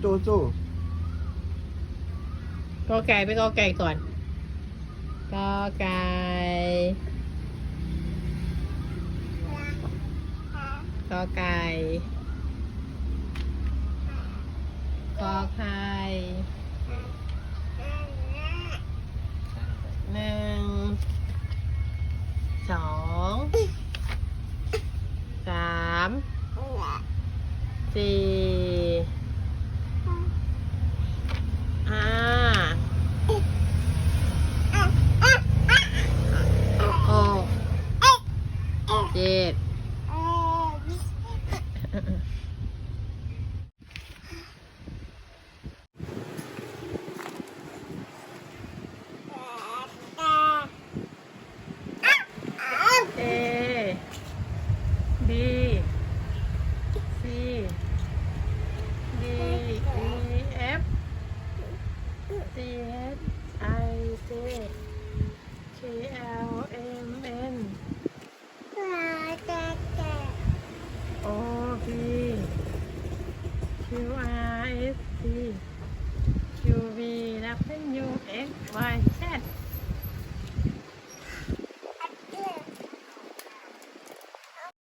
โจโจกอไก่ไปกอไก่ก่อนกอไก่กอไก่กอไข่หนึ่งสองสามสี่ đẹp. E, T H I J K Bye.